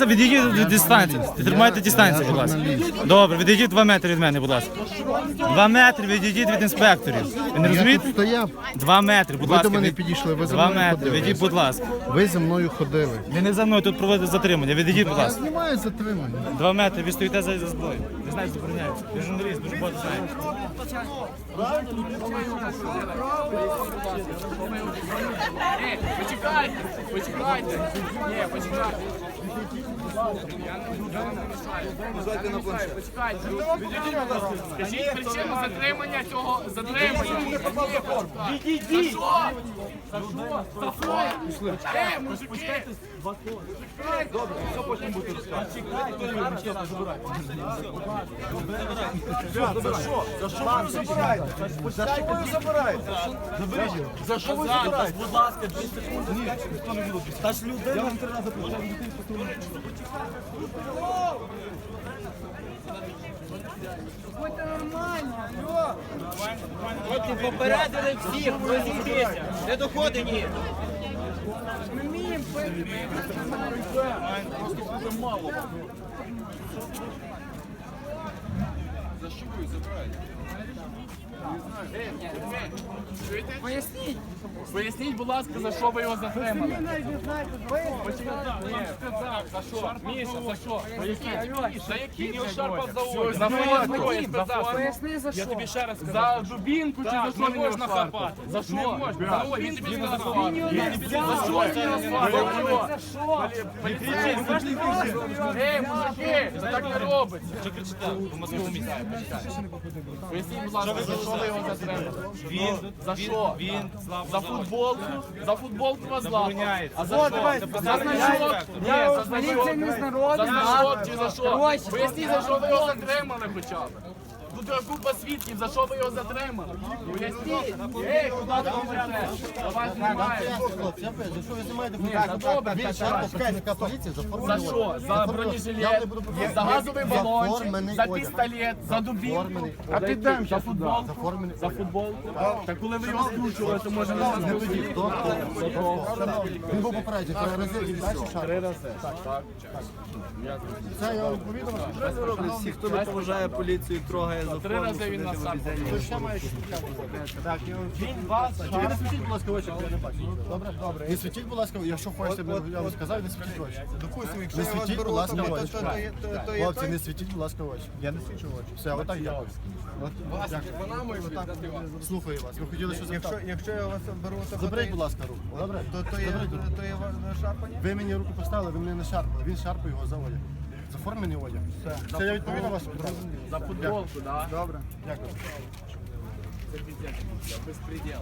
написано, відійдіть від дистанції. Тримайте дистанцію, будь ласка. Добре, відійдіть 2 метри від мене, будь ласка. 2 метри відійдіть від інспекторів. Ви не розумієте? тут стояв. 2 метри, будь Ви ласка. до мене від- підійшли, ви за Два мною метри, ходили. відійдіть, будь ласка. Ви за мною ходили. Ви не за мною тут проводите затримання. Відійдіть, будь Я ласка. знімаю затримання. Два метри, ви стоїте за, за зброю. Не знаю, забороняється. Ви журналіст, дуже багато знаєте. Почекайте, почекайте. Ні, почекайте. Я я. Я. Скажіть причину затримання цього затримання. Відійдіть! За що? За що? За що? Е, мужики! Добре, все потім буде розказувати. За що ви забираєте? Будь ласка, 2 секунди. Ні, ніхто не буде. Та ж людина вам три рази почав От попередили всіх, розійдіться. Не доходи ні. Поясніть. Поясніть, будь ласка, за що ви його затримали. За що? Міша, за що? За які він його шарпав за? За. Поясни, за що? Я тобі ще раз сказав. За дубінку чи за що шарпав? За що? За сказав. За що? За що? Ей, мужики, так не робиться. Що кричите? По мозковому місці. Поясніть, будь ласка, за що ви його затримали? Він, за що? Він, За футболку? За футболку вас злапав. А за що? За значок? Ні, за значок. За значок чи за що? Поясніть, за що ви його затримали хоча б. Тут є купа свідків, за що ви його затримали? Поясніть. Ей, куди говорите? За вас що ви знімаєте добре, поліції за За форму. що? За бронежилет, за газовий балончик, за пістолет, за дубінку. А підемо за футболку. За футболку. Та коли ви його скручували, то може не Не тоді, хто? Він був попереджений, три рази, він далі. Три рази. Так. Це я вам повідомив. Всі, хто не поважає поліцію, трогає за Три рази він нас сам. Так, він вас. Не світіть, будь ласка, очі, я не бачу. Добре? Добре. Не світіть, будь ласка, якщо хочете, я вам сказав, не світіть очі. Допустим, якщо Не я вас світіть, беру, будь ласка, то, то, очі. то, то, є- то, то є Хлопці, той. не світіть, будь ласка, очі. Я не свічу очі. Все, отак дякую. От, дякую. Слухаю вас. Ви хотіли щось Якщо, запитати? якщо я вас беру, то, Заберіть, будь ласка, руку. Добре? то, то, є, Заберіть руку. то є ва- шарпання? Ви мені руку поставили, ви мене не шарпали. Він шарпав його за одяг. За формений одяг. Це я відповів на ваше? За футболку, так? Добре. Дякую. Це безпреділ.